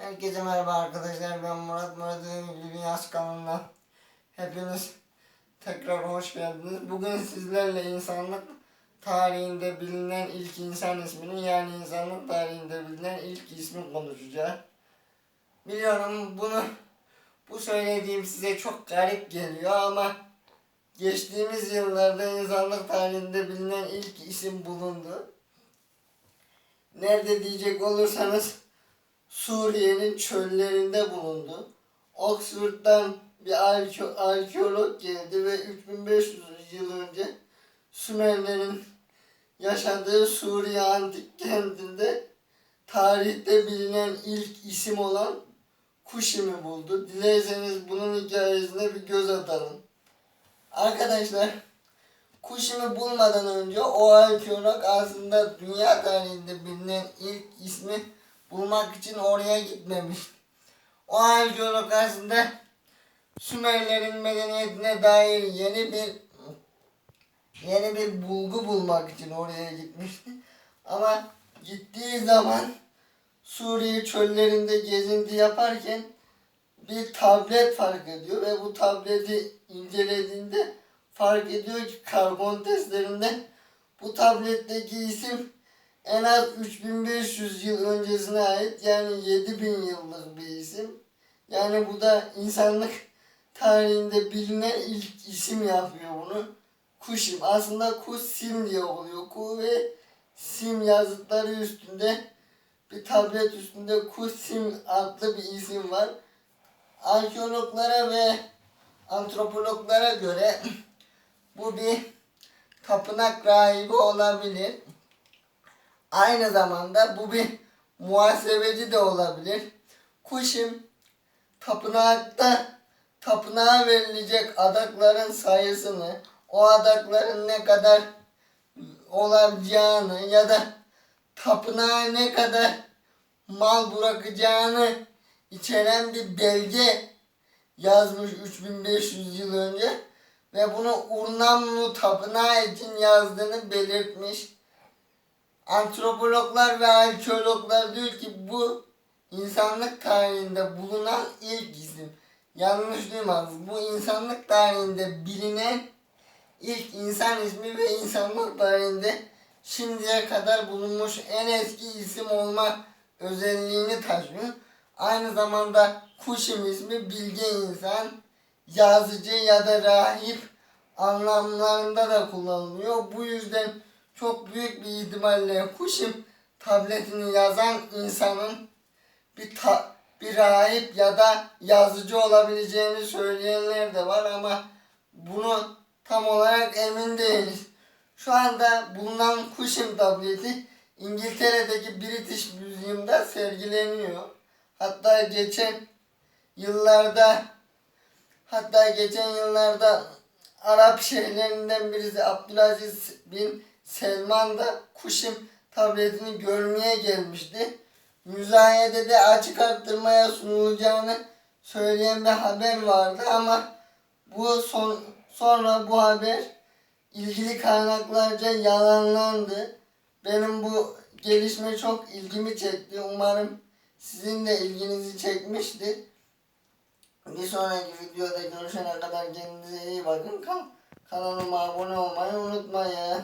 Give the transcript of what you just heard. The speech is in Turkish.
Herkese merhaba arkadaşlar. Ben Murat Murat'ın Ünlü Dünyası kanalına hepiniz tekrar hoş geldiniz. Bugün sizlerle insanlık tarihinde bilinen ilk insan ismini yani insanlık tarihinde bilinen ilk ismi konuşacağız. Biliyorum bunu bu söylediğim size çok garip geliyor ama geçtiğimiz yıllarda insanlık tarihinde bilinen ilk isim bulundu. Nerede diyecek olursanız Suriye'nin çöllerinde bulundu. Oxford'dan bir arke- arkeolog geldi ve 3500 yıl önce Sümerlerin yaşadığı Suriye antik kentinde tarihte bilinen ilk isim olan Kuşim'i buldu. Dilerseniz bunun hikayesine bir göz atalım. Arkadaşlar Kuşim'i bulmadan önce o arkeolog aslında dünya tarihinde bilinen ilk ismi bulmak için oraya gitmemiş. O arkeolog Sümerlerin medeniyetine dair yeni bir yeni bir bulgu bulmak için oraya gitmişti. Ama gittiği zaman Suriye çöllerinde gezinti yaparken bir tablet fark ediyor ve bu tableti incelediğinde fark ediyor ki karbon testlerinde bu tabletteki isim en az 3500 yıl öncesine ait yani 7000 yıllık bir isim. Yani bu da insanlık tarihinde bilinen ilk isim yapıyor bunu. Kuşim. Aslında Kusim diye oluyor. Ku ve Sim yazıtları üstünde bir tablet üstünde Kusim adlı bir isim var. Arkeologlara ve antropologlara göre bu bir tapınak rahibi olabilir. Aynı zamanda bu bir muhasebeci de olabilir. Kuşim tapınakta tapınağa verilecek adakların sayısını, o adakların ne kadar olacağını ya da tapınağa ne kadar mal bırakacağını içeren bir belge yazmış 3500 yıl önce ve bunu Urnamlu Tapınağı için yazdığını belirtmiş. Antropologlar ve arkeologlar diyor ki bu insanlık tarihinde bulunan ilk isim. Yanlış duymaz. Bu insanlık tarihinde bilinen ilk insan ismi ve insanlık tarihinde şimdiye kadar bulunmuş en eski isim olma özelliğini taşıyor. Aynı zamanda Kuşim ismi bilge insan, yazıcı ya da rahip anlamlarında da kullanılıyor. Bu yüzden çok büyük bir ihtimalle Kuşim tabletini yazan insanın bir ta, bir rahip ya da yazıcı olabileceğini söyleyenler de var ama bunu tam olarak emin değiliz. Şu anda bulunan Kuşim tableti İngiltere'deki British Museum'da sergileniyor. Hatta geçen yıllarda hatta geçen yıllarda Arap şehirlerinden birisi Abdülaziz bin Selman da Kuşim tabletini görmeye gelmişti. Müzayedede açık arttırmaya sunulacağını söyleyen bir haber vardı ama bu son sonra bu haber ilgili kaynaklarca yalanlandı. Benim bu gelişme çok ilgimi çekti. Umarım sizin de ilginizi çekmiştir. Bir sonraki videoda görüşene kadar kendinize iyi bakın. Kan- Kanalıma abone olmayı unutmayın.